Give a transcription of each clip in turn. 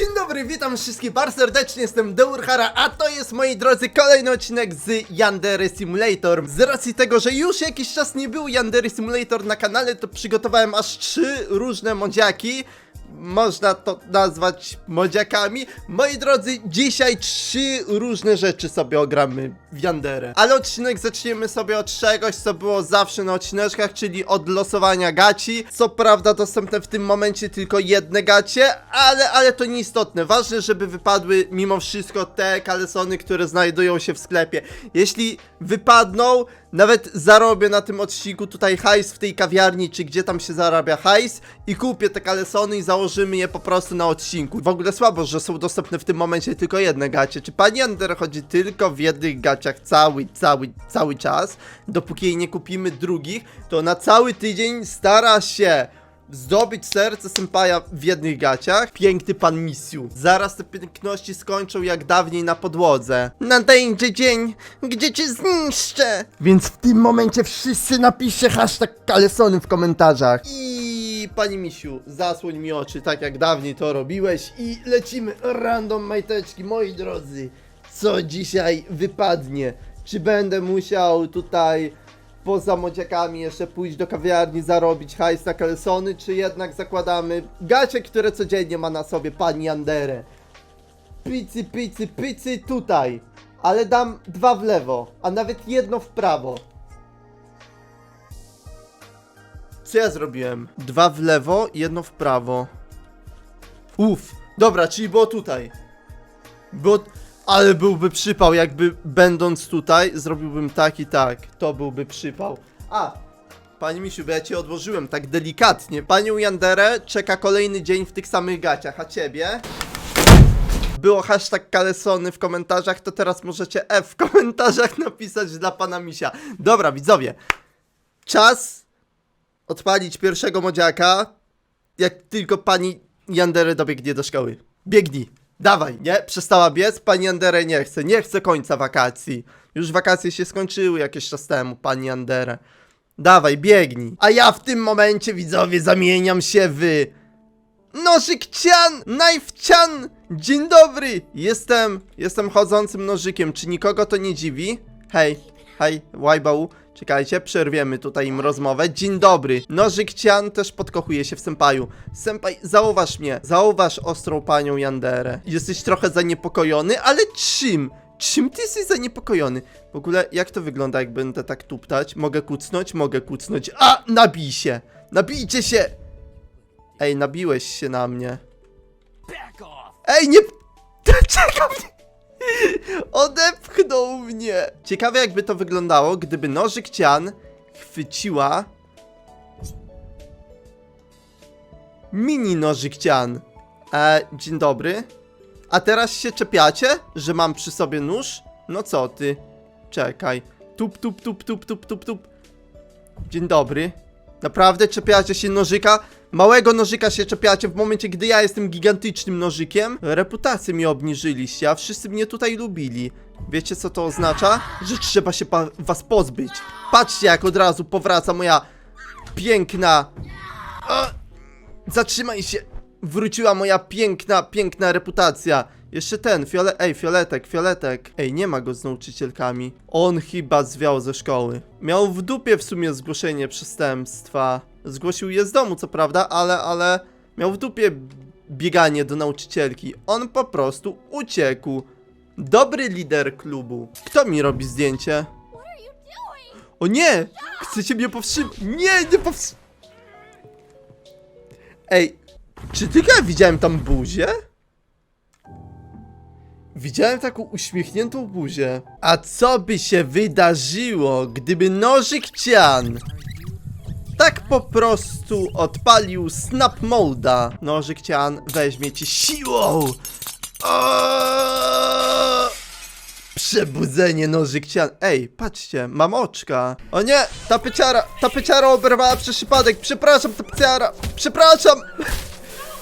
Dzień dobry, witam wszystkich bardzo serdecznie, jestem Deurhara, a to jest, moi drodzy, kolejny odcinek z Yandere Simulator. Z racji tego, że już jakiś czas nie był Yandere Simulator na kanale, to przygotowałem aż trzy różne modziaki. Można to nazwać modziakami. Moi drodzy, dzisiaj trzy różne rzeczy sobie ogramy w Yanderę. Ale odcinek zaczniemy sobie od czegoś, co było zawsze na odcineczkach, czyli od losowania gaci. Co prawda dostępne w tym momencie tylko jedne gacie, ale, ale to nieistotne. Ważne, żeby wypadły mimo wszystko te kalesony, które znajdują się w sklepie. Jeśli wypadną, nawet zarobię na tym odcinku tutaj hajs w tej kawiarni, czy gdzie tam się zarabia hajs i kupię te kalesony i założymy je po prostu na odcinku. W ogóle słabo, że są dostępne w tym momencie tylko jedne gacie. Czy pani Ander chodzi tylko w jednych gaciach cały, cały, cały czas? Dopóki jej nie kupimy drugich, to na cały tydzień stara się zdobyć serce Sempaja w jednych gaciach. Piękny pan Misiu. Zaraz te piękności skończą jak dawniej na podłodze. Nadejdzie dzień, gdzie cię zniszczę. Więc w tym momencie wszyscy napiszcie hashtag kalesony w komentarzach. I pani Misiu, zasłoń mi oczy, tak jak dawniej to robiłeś. I lecimy random majteczki, moi drodzy. Co dzisiaj wypadnie? Czy będę musiał tutaj poza modziakami jeszcze pójść do kawiarni, zarobić hajs na kalesony, czy jednak zakładamy gacie, które codziennie ma na sobie pani Andere. Picy, picy, picy tutaj, ale dam dwa w lewo, a nawet jedno w prawo. Co ja zrobiłem? Dwa w lewo, jedno w prawo. Uff, dobra, czyli było tutaj. Było... Ale byłby przypał, jakby będąc tutaj, zrobiłbym tak i tak. To byłby przypał. A, Pani Misiu, bo ja cię odłożyłem tak delikatnie. Panią Yanderę czeka kolejny dzień w tych samych gaciach, a ciebie? Było hashtag kalesony w komentarzach, to teraz możecie F w komentarzach napisać dla pana Misia. Dobra, widzowie. Czas odpalić pierwszego modziaka, jak tylko pani Yandere dobiegnie do szkoły. Biegnij. Dawaj, nie? Przestała biec, pani Andere nie chce, nie chce końca wakacji. Już wakacje się skończyły jakiś czas temu, pani Andere. Dawaj, biegnij. A ja w tym momencie, widzowie, zamieniam się w... Nożykcian! Knifecian! Dzień dobry! Jestem, jestem chodzącym nożykiem, czy nikogo to nie dziwi? Hej, hej, Łajbał, czekajcie, przerwiemy tutaj im rozmowę. Dzień dobry, Nożykcian też podkochuje się w Sempaju. Sempaj, zauważ mnie, zauważ ostrą panią Yanderę. Jesteś trochę zaniepokojony, ale czym? Czym ty jesteś zaniepokojony? W ogóle, jak to wygląda, jak będę tak tuptać? Mogę kucnąć? Mogę kucnąć. A, nabij się! Nabijcie się! Ej, nabiłeś się na mnie. Ej, nie... Dlaczego mnie... Odepchnął mnie! Ciekawe jakby to wyglądało, gdyby nożyk cian chwyciła... Mini nożyk cian. E, dzień dobry. A teraz się czepiacie, że mam przy sobie nóż? No co ty? Czekaj. Tup, tup, tup, tup, tup, tup, tup. Dzień dobry. Naprawdę czepiacie się nożyka? Małego nożyka się czepiacie w momencie, gdy ja jestem gigantycznym nożykiem? Reputację mi obniżyliście, a wszyscy mnie tutaj lubili. Wiecie co to oznacza? Że trzeba się was pozbyć. Patrzcie jak od razu powraca moja piękna... A! Zatrzymaj się! Wróciła moja piękna, piękna reputacja. Jeszcze ten, fiole... Ej, fioletek, fioletek. Ej, nie ma go z nauczycielkami. On chyba zwiał ze szkoły. Miał w dupie w sumie zgłoszenie przestępstwa. Zgłosił je z domu, co prawda, ale, ale... Miał w dupie bieganie do nauczycielki. On po prostu uciekł. Dobry lider klubu. Kto mi robi zdjęcie? O nie! Chcecie mnie powstrzymać? Nie, nie powstrzymać! Ej, czy tylko ja widziałem tam buzię? Widziałem taką uśmiechniętą buzię. A co by się wydarzyło, gdyby nożyk cian tak po prostu odpalił snap moda? Nożyk cian weźmie ci siłą. O! Przebudzenie nożyk cian. Ej, patrzcie, mam oczka. O nie, ta pyciara, ta pyciara oberwała przez przypadek. Przepraszam, ta pyciara. Przepraszam.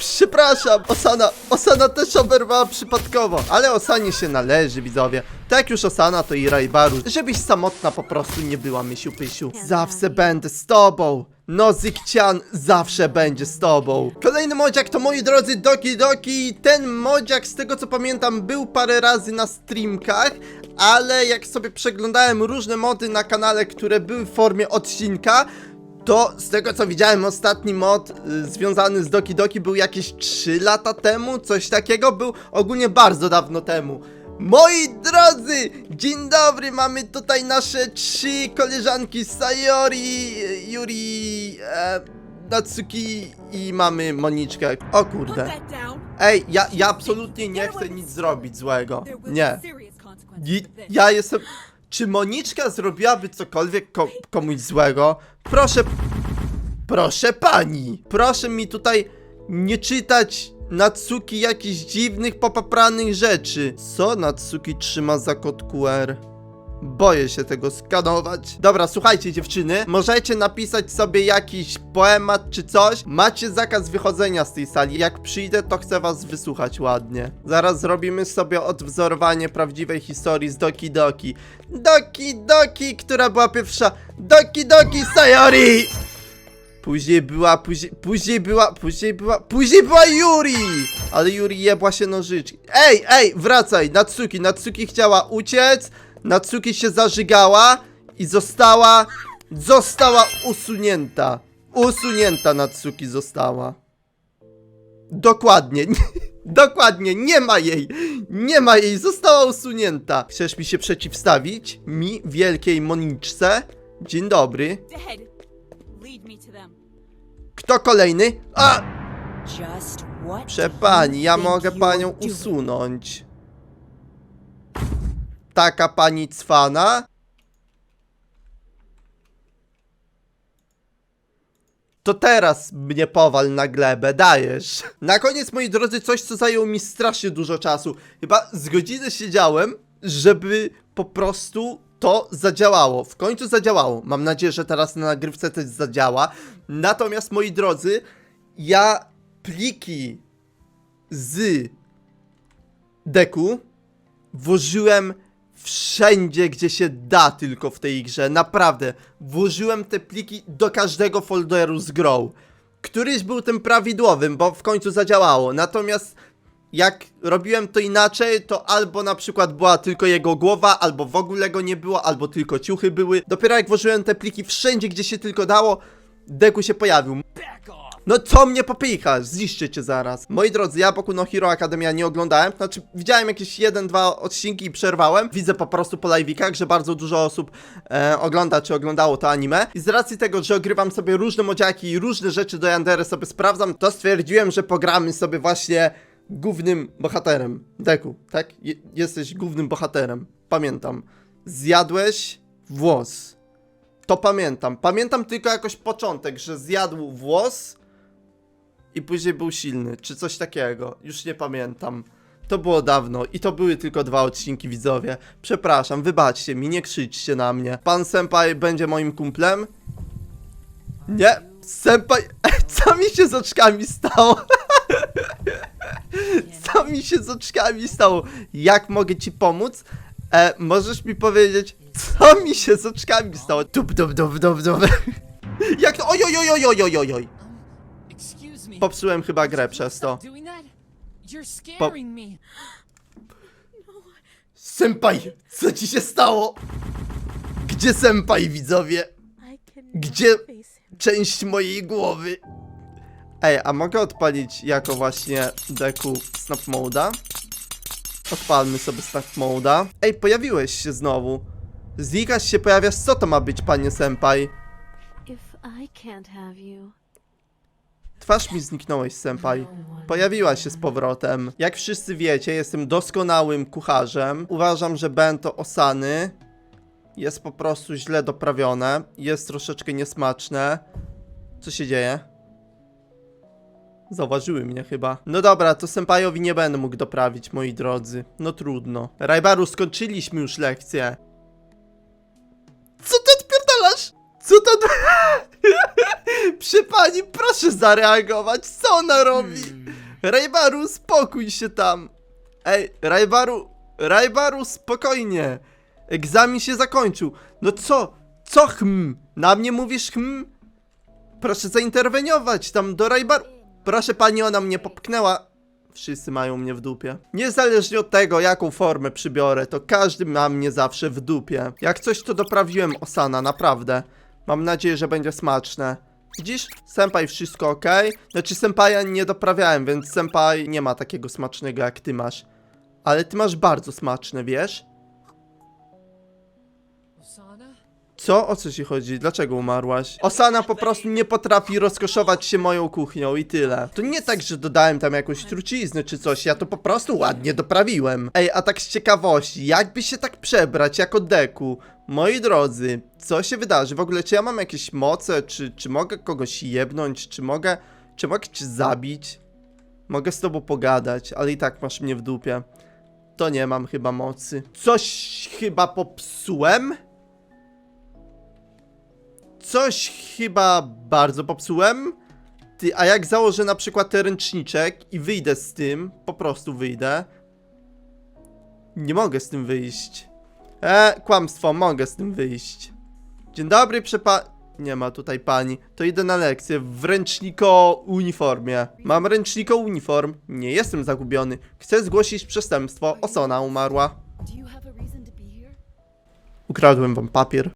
Przepraszam, Osana, Osana też oberwała przypadkowo, ale Osanie się należy, widzowie. Tak już Osana, to i Rajbaru, żebyś samotna po prostu nie była, Mysiu Pysiu. Zawsze będę z tobą. No Zikcian zawsze będzie z tobą. Kolejny modziak to moi drodzy Doki Doki. Ten modziak z tego co pamiętam był parę razy na streamkach, ale jak sobie przeglądałem różne mody na kanale, które były w formie odcinka, to z tego co widziałem ostatni mod y, związany z Doki Doki był jakieś 3 lata temu, coś takiego był ogólnie bardzo dawno temu. Moi drodzy, dzień dobry, mamy tutaj nasze trzy koleżanki Sayori, Yuri, e, Natsuki i mamy Moniczkę. O kurde. Ej, ja, ja absolutnie nie chcę nic zrobić złego. Nie. I, ja jestem... Czy Moniczka zrobiłaby cokolwiek ko komuś złego? Proszę... Proszę pani! Proszę mi tutaj nie czytać Natsuki jakichś dziwnych, popapranych rzeczy. Co Natsuki trzyma za kod QR? Boję się tego skanować. Dobra, słuchajcie dziewczyny, możecie napisać sobie jakiś poemat czy coś. Macie zakaz wychodzenia z tej sali. Jak przyjdę, to chcę was wysłuchać ładnie. Zaraz zrobimy sobie odwzorowanie prawdziwej historii z Doki Doki. Doki Doki, która była pierwsza. Doki Doki Sayori! Później była, później, później była, później była, później była Yuri! Ale Yuri jebła się nożyczki. Ej, ej, wracaj, Natsuki, Natsuki chciała uciec, Natsuki się zażygała i została, została usunięta. Usunięta Natsuki została. Dokładnie, dokładnie, nie ma jej, nie ma jej, została usunięta. Chcesz mi się przeciwstawić? Mi, wielkiej Moniczce? Dzień dobry. Kto kolejny? A! You pani, ja mogę panią usunąć. Taka pani cwana? To teraz mnie powal na glebę, dajesz. Na koniec, moi drodzy, coś, co zajęło mi strasznie dużo czasu. Chyba z godziny siedziałem, żeby po prostu to zadziałało. W końcu zadziałało. Mam nadzieję, że teraz na nagrywce też zadziała. Natomiast, moi drodzy, ja pliki z deku włożyłem wszędzie, gdzie się da tylko w tej grze. Naprawdę. Włożyłem te pliki do każdego folderu z grą. Któryś był tym prawidłowym, bo w końcu zadziałało. Natomiast jak robiłem to inaczej, to albo na przykład była tylko jego głowa, albo w ogóle go nie było, albo tylko ciuchy były. Dopiero jak włożyłem te pliki wszędzie, gdzie się tylko dało, deku się pojawił. No co mnie popychasz? Zniszczę cię zaraz. Moi drodzy, ja Boku no Hero Academia nie oglądałem, znaczy widziałem jakieś jeden, dwa odcinki i przerwałem. Widzę po prostu po live'ikach, że bardzo dużo osób e, ogląda czy oglądało to anime. I z racji tego, że ogrywam sobie różne modziaki i różne rzeczy do Yandery sobie sprawdzam, to stwierdziłem, że pogramy sobie właśnie głównym bohaterem. Deku, tak? Je jesteś głównym bohaterem. Pamiętam. Zjadłeś włos. To pamiętam. Pamiętam tylko jakoś początek, że zjadł włos i później był silny, czy coś takiego. Już nie pamiętam. To było dawno i to były tylko dwa odcinki widzowie. Przepraszam, wybaczcie mi, nie krzyczcie na mnie. Pan Senpai będzie moim kumplem? Nie, Senpai... Co mi się z oczkami stało? Co mi się z oczkami stało? Jak mogę ci pomóc? E, możesz mi powiedzieć, co mi się z oczkami stało? Dup, dup, dup, dup, dup. Jak to? Oj, oj, oj, oj, oj, oj, oj. Popsułem chyba grę przez to. Me. Senpai, co ci się stało? Gdzie senpai, widzowie? Gdzie część mojej głowy? Ej, a mogę odpalić jako właśnie deku Snap Moda? Odpalmy sobie Snap Moda. Ej, pojawiłeś się znowu. Zikasz się pojawiasz, co to ma być, panie senpai? If I can't have you, Twarz mi zniknąłeś, senpai. Pojawiłaś się z powrotem. Jak wszyscy wiecie, jestem doskonałym kucharzem. Uważam, że bento osany jest po prostu źle doprawione. Jest troszeczkę niesmaczne. Co się dzieje? Zauważyły mnie chyba. No dobra, to senpajowi nie będę mógł doprawić, moi drodzy. No trudno. Rajbaru, skończyliśmy już lekcję. Co to... Przy pani, proszę zareagować, co ona robi? Rajbaru, spokój się tam. Ej, Rajbaru, Rajbaru, spokojnie. Egzamin się zakończył. No co? Co hm? Na mnie mówisz hm? Proszę zainterweniować tam do Rajbar... Proszę pani, ona mnie popchnęła. Wszyscy mają mnie w dupie. Niezależnie od tego, jaką formę przybiorę, to każdy ma mnie zawsze w dupie. Jak coś, to doprawiłem Osana, naprawdę. Mam nadzieję, że będzie smaczne. Widzisz? Senpai wszystko ok? Znaczy senpaja nie doprawiałem, więc senpai nie ma takiego smacznego jak ty masz. Ale ty masz bardzo smaczne, wiesz? Co? O co ci chodzi? Dlaczego umarłaś? Osana po prostu nie potrafi rozkoszować się moją kuchnią i tyle. To nie tak, że dodałem tam jakąś truciznę czy coś, ja to po prostu ładnie doprawiłem. Ej, a tak z ciekawości, jakby się tak przebrać jako deku? Moi drodzy, co się wydarzy? W ogóle, czy ja mam jakieś moce? Czy, czy mogę kogoś jebnąć? Czy mogę, czy mogę cię zabić? Mogę z tobą pogadać, ale i tak masz mnie w dupie. To nie mam chyba mocy. Coś chyba popsułem? Coś chyba bardzo popsułem. Ty, a jak założę na przykład ten ręczniczek i wyjdę z tym, po prostu wyjdę. Nie mogę z tym wyjść. E, kłamstwo, mogę z tym wyjść. Dzień dobry, przepa... Nie ma tutaj pani. To idę na lekcję w ręczniko uniformie. Mam ręczniko uniform. Nie jestem zagubiony. Chcę zgłosić przestępstwo. Osona umarła. Ukradłem wam papier.